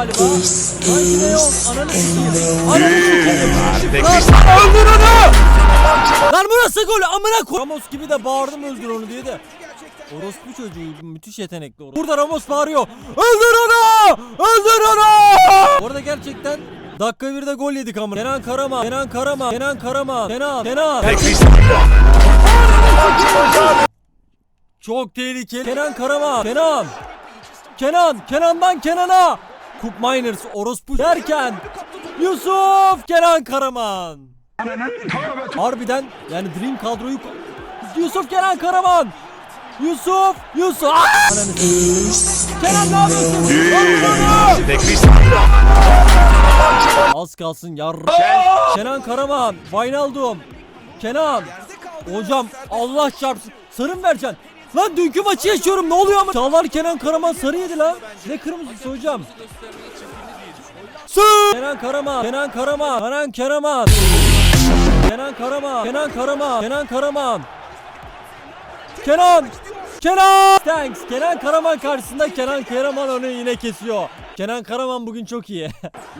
galiba. Sanki ne yok? Ananı sikeyim. Ananı sikeyim. Lan öldür onu! Lan bu nasıl gol? Amına koy. Ramos gibi de bağırdım öldür onu diye de. Orospu çocuğu müthiş yetenekli orospu. Burada Ramos bağırıyor. Öldür onu! Öldür onu! Bu arada gerçekten dakika birde gol yedik ama. Kenan Karaman, Kenan Karaman, Kenan Karaman, Kenan, Kenan. Çok tehlikeli. Kenan Karaman, Kenan. Kenan, Kenan'dan Kenan'a. Coop Miners, orospu derken Yusuf Kenan Karaman. Harbiden yani Dream kadroyu Yusuf Kenan Karaman. Yusuf, Yusuf. Kenan ne yapıyorsun? Az kalsın yar. Kenan Karaman, Wijnaldum. Kenan. Hocam Allah çarpsın. Sarı mı vereceksin? Lan dünkü maçı yaşıyorum ne oluyor ama? Çağlar Kenan Karaman sarı yedi lan. Ne kırmızısı hocam? Sır. Kenan Karaman, Kenan Karaman, Kenan Karaman. Kenan Karaman, Kenan Karaman, Kenan Karaman. Kenan! Kenan! Thanks. Kenan Karaman karşısında Kenan Karaman onu yine kesiyor. Kenan Karaman bugün çok iyi.